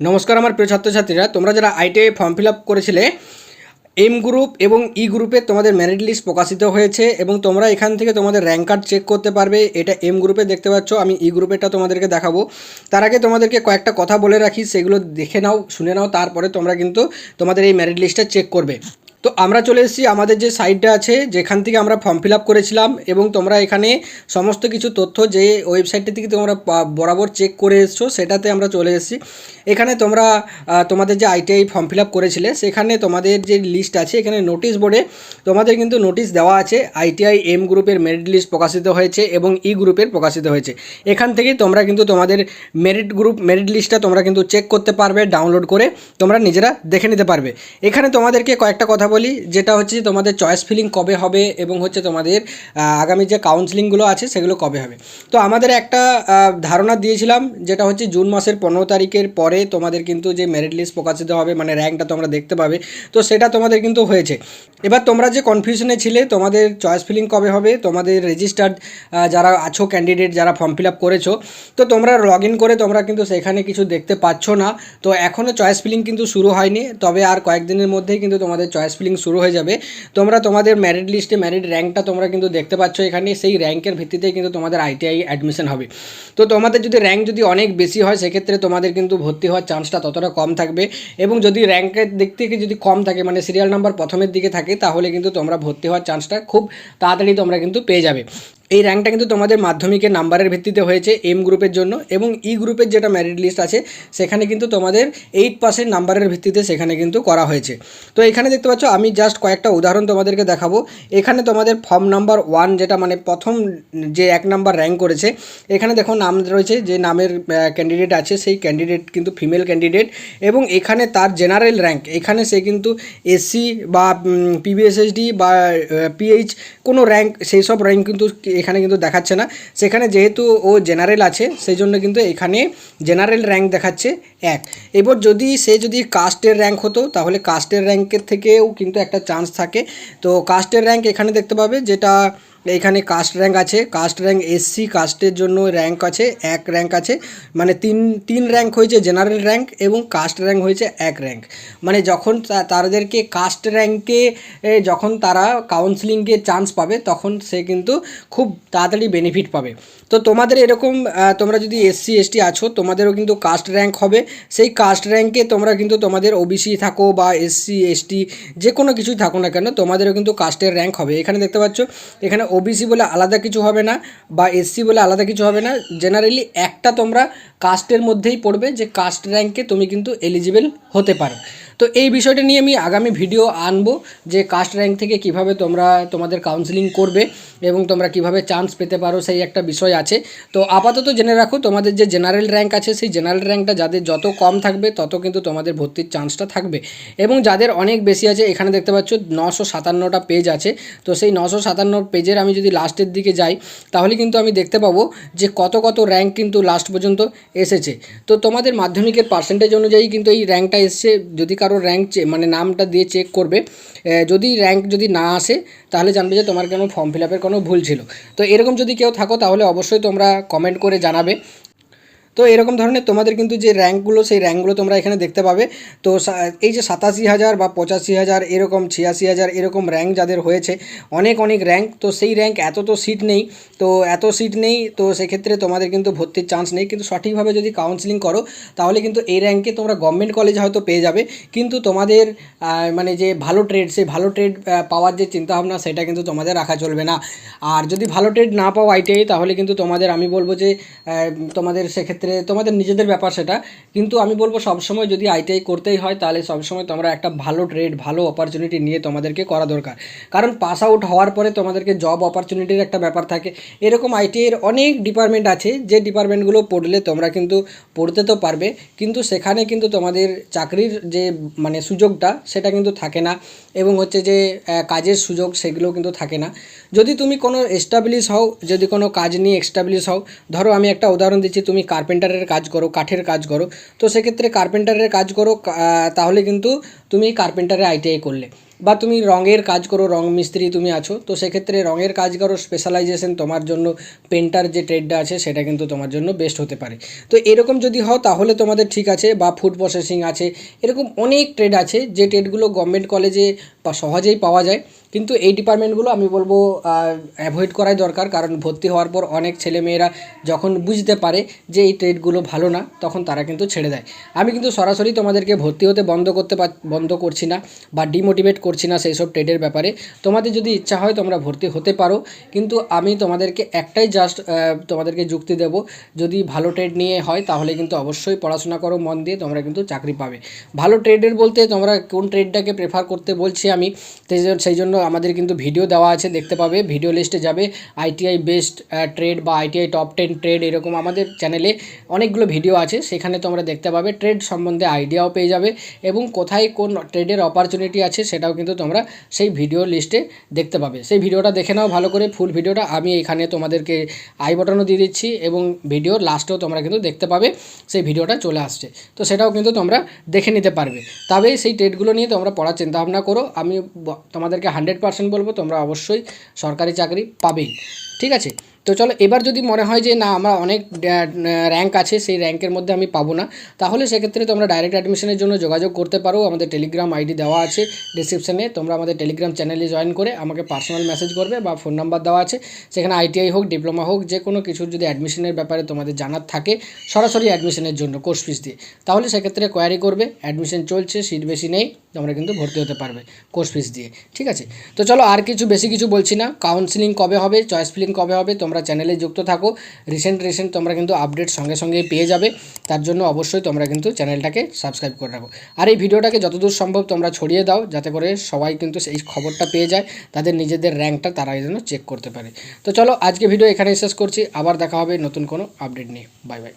নমস্কার আমার প্রিয় ছাত্রছাত্রীরা। তোমরা যারা আইটিআই ফর্ম ফিল আপ করেছিলে এম গ্রুপ এবং ই গ্রুপে তোমাদের মেরিট লিস্ট প্রকাশিত হয়েছে এবং তোমরা এখান থেকে তোমাদের র্যাঙ্ক কার্ড চেক করতে পারবে। এটা এম গ্রুপে দেখতে পাচ্ছ, আমি ই গ্রুপেটা তোমাদেরকে দেখাবো। তার আগে তোমাদেরকে কয়েকটা কথা বলে রাখি, সেগুলো দেখে নাও, শুনে নাও, তারপরে তোমরা কিন্তু তোমাদের এই মেরিট লিস্টটা চেক করবে। তো আমরা চলে এসেছি আমাদের যে সাইটটা আছে, যেখান থেকে আমরা ফর্ম ফিল করেছিলাম এবং তোমরা এখানে সমস্ত কিছু তথ্য যে ওয়েবসাইটটি থেকে তোমরা বরাবর চেক করে এসছো, সেটাতে আমরা চলে এসেছি। এখানে তোমরা তোমাদের যে আইটিআই ফর্ম ফিল করেছিলে, সেখানে তোমাদের যে লিস্ট আছে, এখানে নোটিশ বোর্ডে তোমাদের কিন্তু নোটিশ দেওয়া আছে আইটিআই এম গ্রুপের মেরিট লিস্ট প্রকাশিত হয়েছে এবং ই গ্রুপের প্রকাশিত হয়েছে। এখান থেকেই তোমরা কিন্তু তোমাদের মেরিট গ্রুপ মেরিট লিস্টটা তোমরা কিন্তু চেক করতে পারবে ডাউনলোড করে তোমরা নিজেরা দেখে নিতে পারবে। এখানে তোমাদেরকে কয়েকটা কথা বলি, যেটা হচ্ছে যে তোমাদের চয়েস ফিলিং কবে হবে এবং হচ্ছে তোমাদের আগামী যে কাউন্সিলিংগুলো আছে সেগুলো কবে হবে। তো আমাদের একটা ধারণা দিয়েছিলাম, যেটা হচ্ছে জুন মাসের পনেরো তারিখের পরে তোমাদের কিন্তু যে মেরিট লিস্ট প্রকাশিত হবে মানে র্যাঙ্কটা তোমরা দেখতে পাবে, তো সেটা তোমাদের কিন্তু হয়েছে। এবার তোমরা যে কনফিউশনে ছিলে, তোমাদের চয়েস ফিলিং কবে হবে, তোমাদের রেজিস্টার্ড যারা আছো ক্যান্ডিডেট যারা ফর্ম ফিল আপ করেছ, তো তোমরা লগ ইন করে তোমরা কিন্তু সেখানে কিছু দেখতে পাচ্ছ না। তো এখনও চয়েস ফিলিং কিন্তু শুরু হয়নি, তবে আর কয়েকদিনের মধ্যেই কিন্তু তোমাদের চয়েস ফিলিং শুরু হয়ে যাবে। তোমরা তোমাদের ম্যারিট লিস্টে ম্যারিট র্যাঙ্কটা তোমরা কিন্তু দেখতে পাচ্ছ এখানে, সেই র্যাঙ্কের ভিত্তিতে কিন্তু তোমাদের আইটিআই অ্যাডমিশন হবে। তো তোমাদের যদি র্যাঙ্ক যদি অনেক বেশি হয়, সেক্ষেত্রে তোমাদের কিন্তু ভর্তি হওয়ার চান্সটা ততটা কম থাকবে। এবং যদি র্যাঙ্কের দিক থেকে যদি কম থাকে মানে সিরিয়াল নাম্বার প্রথমের দিকে থাকে, তাহলে কিন্তু তোমরা ভর্তি হওয়ার চান্সটা খুব তাড়াতাড়ি তোমরা কিন্তু পেয়ে যাবে। এই র্যাঙ্কটা কিন্তু তোমাদের মাধ্যমিকের নাম্বারের ভিত্তিতে হয়েছে এম গ্রুপের জন্য এবং ই গ্রুপের যেটা মেরিট লিস্ট আছে, সেখানে কিন্তু তোমাদের এইট পাসের নাম্বারের ভিত্তিতে সেখানে কিন্তু করা হয়েছে। তো এখানে দেখতে পাচ্ছ, আমি জাস্ট কয়েকটা উদাহরণ তোমাদেরকে দেখাবো। এখানে তোমাদের ফর্ম নাম্বার ওয়ান যেটা মানে প্রথম যে এক নাম্বার র্যাঙ্ক করেছে, এখানে দেখো নাম রয়েছে, যে নামের ক্যান্ডিডেট আছে, সেই ক্যান্ডিডেট কিন্তু ফিমেল ক্যান্ডিডেট এবং এখানে তার জেনারেল র্যাঙ্ক এখানে সে কিন্তু এসসি বা পিবিএসএসডি বা পিএইচ কোনো র্যাঙ্ক সেই সব র্যাঙ্ক কিন্তু এখানে কিন্তু দেখাচ্ছে না। সেখানে যেহেতু ও জেনারেল আছে সেই জন্য কিন্তু এখানে জেনারেল র্যাঙ্ক দেখাচ্ছে এক। এবার যদি সে যদি কাস্টের র্যাঙ্ক হতো, তাহলে কাস্টের র্যাঙ্কের থেকেও কিন্তু একটা চান্স থাকে। তো কাস্টের র্যাঙ্ক এখানে দেখতে পাবে যেটা এখানে কাস্ট র্যাঙ্ক আছে কাস্ট র্যাঙ্ক এসসি কাস্টের জন্য র্যাঙ্ক আছে, এক র্যাঙ্ক আছে। মানে তিন তিন র্যাঙ্ক হয়েছে জেনারেল র্যাঙ্ক এবং কাস্ট র্যাঙ্ক হয়েছে এক র্যাঙ্ক মানে যখন তাদেরকে কাস্ট র্যাঙ্কে যখন তারা কাউন্সিলিংয়ে চান্স পাবে, তখন সে কিন্তু খুব তাড়াতাড়ি বেনিফিট পাবে। তো তোমাদের এরকম তোমরা যদি এসসি এসটি আছো, তোমাদেরও কিন্তু কাস্ট র্যাঙ্ক হবে। সেই কাস্ট র্যাঙ্কে তোমরা কিন্তু তোমাদের ওবিসি থাকো বা এসসি এসটি যে কোনো কিছুই থাকো না কেন, তোমাদেরও কিন্তু কাস্টের র্যাঙ্ক হবে। এখানে দেখতে পাচ্ছ, এখানে ওবিসি বলে আলাদা কিছু হবে না বা এসসি বলে আলাদা কিছু হবে না। জেনারেলি একটা তোমরা কাস্টের মধ্যেই পড়বে যে কাস্ট র্যাঙ্কে তুমি কিন্তু এলিজিবেল হতে পারো। তো এই বিষয়টা নিয়ে আমি আগামী ভিডিও আনব যে কাস্ট র্যাঙ্ক থেকে কীভাবে তোমরা তোমাদের কাউন্সিলিং করবে এবং তোমরা কীভাবে চান্স পেতে পারো, সেই একটা বিষয় আছে। তো আপাতত জেনে রাখো, তোমাদের যে জেনারেল র্যাঙ্ক আছে, সেই জেনারেল র্যাঙ্কটা যাদের যত কম থাকবে, তত কিন্তু তোমাদের ভর্তির চান্সটা থাকবে। এবং যাদের অনেক বেশি আছে, এখানে দেখতে পাচ্ছ নশো সাতান্নটা পেজ আছে। তো সেই নশো সাতান্ন পেজের আমি যদি লাস্টের দিকে যাই, তাহলে কিন্তু আমি দেখতে পাবো যে কত কত র্যাঙ্ক কিন্তু লাস্ট পর্যন্ত এসেছে। তো তোমাদের মাধ্যমিকের পার্সেন্টেজ অনুযায়ী কিন্তু এই র্যাঙ্কটা এসছে, যদি কারও র্যাঙ্ক মানে নামটা দিয়ে চেক করবে। যদি র্যাঙ্ক যদি না আসে, তাহলে জানবে যে তোমার কোনো ফর্ম ফিল আপের কোনো ভুল ছিল। তো এরকম যদি কেউ থাকো, তাহলে অবশ্যই তোমরা কমেন্ট করে জানাবে। তো এরকম ধরনের তোমাদের কিন্তু যে র্যাঙ্কগুলো, সেই র্যাঙ্কগুলো তোমরা এখানে দেখতে পাবে। তো এই যে সাতাশি হাজার বা পঁচাশি হাজার, এরকম ছিয়াশি হাজার, এরকম র্যাঙ্ক যাদের হয়েছে, অনেক অনেক র্যাঙ্ক। তো সেই র্যাঙ্ক এত তো সিট নেই। তো এত সিট নেই, তো সেক্ষেত্রে তোমাদের কিন্তু ভর্তির চান্স নেই। কিন্তু সঠিকভাবে যদি কাউন্সিলিং করো, তাহলে কিন্তু এই র্যাঙ্কে তোমরা গভর্নমেন্ট কলেজ হয়তো পেয়ে যাবে। কিন্তু তোমাদের মানে যে ভালো ট্রেড সেই ভালো ট্রেড পাওয়ার যে চিন্তাভাবনা, সেটা কিন্তু তোমাদের রাখা চলবে না। আর যদি ভালো ট্রেড না পাও আইটিআই তাহলে কিন্তু তোমাদের, আমি বলব যে তোমাদের সেক্ষেত্রে তোমাদের নিজেদের ব্যাপার সেটা। কিন্তু আমি বলব সবসময় যদি আইটিআই করতেই হয়, তাহলে সবসময় তোমরা একটা ভালো ট্রেড ভালো অপরচুনিটি নিয়ে তোমাদেরকে করা দরকার। কারণ পাস আউট হওয়ার পরে তোমাদেরকে জব অপরচুনিটির একটা ব্যাপার থাকে। এরকম আইটিআইয়ের অনেক ডিপার্টমেন্ট আছে, যে ডিপার্টমেন্টগুলো পড়লে তোমরা কিন্তু পড়তে তো পারবে। কিন্তু সেখানে কিন্তু তোমাদের চাকরির যে মানে সুযোগটা, সেটা কিন্তু থাকে না। এবং হচ্ছে যে কাজের সুযোগ সেগুলো কিন্তু থাকে না। যদি তুমি কোনো এস্টাবলিশ হও, যদি কোনো কাজ নিয়ে এস্টাবলিশ হও, ধরো আমি একটা উদাহরণ দিচ্ছি, তুমি কার্পেন্টারের কাজ করো, কাঠের কাজ করো, তো সেক্ষেত্রে কার্পেন্টারের কাজ করো তাহলে কিন্তু তুমি কার্পেন্টারে আইটিআই করলে। বা তুমি রঙের কাজ করো রং মিস্ত্রি তুমি আছো, তো সেক্ষেত্রে রঙের কাজ করো স্পেশালাইজেশন তোমার জন্য পেন্টার যে ট্রেডটা আছে সেটা কিন্তু তোমার জন্য বেস্ট হতে পারে। তো এরকম যদি হও তাহলে তোমাদের ঠিক আছে, বা ফুড প্রসেসিং আছে, এরকম অনেক ট্রেড আছে যে ট্রেডগুলো গভর্নমেন্ট কলেজে বা সহজেই পাওয়া যায়। কিন্তু এই ডিপার্টমেন্টগুলো আমি বলব অ্যাভয়েড করাই দরকার, কারণ ভর্তি হওয়ার পর অনেক ছেলেমেয়েরা যখন বুঝতে পারে যে এই ট্রেডগুলো ভালো না, তখন তারা কিন্তু ছেড়ে দেয়। আমি কিন্তু সরাসরি তোমাদেরকে ভর্তি হতে বন্ধ করতে বন্ধ করছি না, বা ডিমোটিভেট করছি না সেই সব ট্রেডের ব্যাপারে। তোমাদের যদি ইচ্ছা হয় তোমরা ভর্তি হতে পারো, কিন্তু আমি তোমাদেরকে একটাই জাস্ট তোমাদেরকে যুক্তি দেব, যদি ভালো ট্রেড নিয়ে হয় তাহলে কিন্তু অবশ্যই পড়াশোনা করো, মন দিয়ে তোমরা কিন্তু চাকরি পাবে। ভালো ট্রেডের বলতে তোমরা কোন ট্রেডটাকে প্রেফার করতে বলছি আমি, সেই জন্য- আমাদের কিন্তু ভিডিও দেওয়া আছে, দেখতে পাবে। ভিডিও লিস্টে যাবে আইটিআই বেস্ট ট্রেড বা আইটিআই টপ টেন ট্রেড এরকম আমাদের চ্যানেলে অনেকগুলো ভিডিও আছে, সেখানে তোমরা দেখতে পাবে। ট্রেড সম্বন্ধে আইডিয়াও পেয়ে যাবে এবং কোথায় কোন ট্রেডের অপরচুনিটি আছে সেটাও কিন্তু তোমরা সেই ভিডিও লিস্টে দেখতে পাবে। সেই ভিডিওটা দেখে নাও ভালো করে ফুল ভিডিওটা আমি এখানে তোমাদেরকে আই বটনও দিয়ে দিচ্ছি এবং ভিডিও লাস্টেও তোমরা কিন্তু দেখতে পাবে, সেই ভিডিওটা চলে আসছে। তো সেটাও কিন্তু তোমরা দেখে নিতে পারবে। তবে সেই টেটগুলো নিয়ে তোমরা পড়ার চিন্তাভাবনা করো। আমি তোমাদেরকে হান্ড্রেড পার্সেন্ট বলব, তোমরা অবশ্যই সরকারি চাকরি পাবেই। ঠিক আছে? তো চলো, এবার যদি মনে হয় যে না, আমরা অনেক র্যাঙ্ক আছে, সেই র্যাঙ্কের মধ্যে আমি পাবো না, তাহলে সেক্ষেত্রে তোমরা ডাইরেক্ট অ্যাডমিশনের জন্য যোগাযোগ করতে পারো। আমাদের টেলিগ্রাম আইডি দেওয়া আছে ডিসক্রিপশনে তোমরা আমাদের টেলিগ্রাম চ্যানেলে জয়েন করে আমাকে পার্সোনাল মেসেজ করবে বা ফোন নাম্বার দেওয়া আছে। সেখানে আইটিআই হোক ডিপ্লোমা হোক, যে কোনো কিছুর যদি অ্যাডমিশনের ব্যাপারে তোমাদের জানার থাকে, সরাসরি অ্যাডমিশনের জন্য কোর্স ফিস দিয়ে। তাহলে সেক্ষেত্রে কোয়ারি করবে অ্যাডমিশন চলছে সিট বেশি নেই, তোমরা কিন্তু ভর্তি হতে পারবে কোর্স ফিস দিয়ে। ঠিক আছে? তো চলো, আর কিছু, বেশি কিছু বলছি না। কাউন্সিলিং কবে হবে? চয়েস ফিলিং কবে হবে? তোমরা চ্যানেলে যুক্ত থাকো। রিসেন্ট রিসেন্ট তোমরা কিন্তু আপডেট সঙ্গে সঙ্গে পেয়ে যাবে। তার জন্য অবশ্যই তোমরা কিন্তু চ্যানেলটাকে সাবস্ক্রাইব করে রাখো। আর এই ভিডিওটাকে যতদূর সম্ভব তোমরা ছড়িয়ে দাও, যাতে করে সবাই কিন্তু সেই খবরটা পেয়ে যায়। তাদের নিজেদের র্যাঙ্কটা তারা যেন চেক করতে পারে। তো চলো আজকে ভিডিও এখানেই শেষ করছি। আবার দেখা হবে নতুন কোনো আপডেট নিয়ে। Bye bye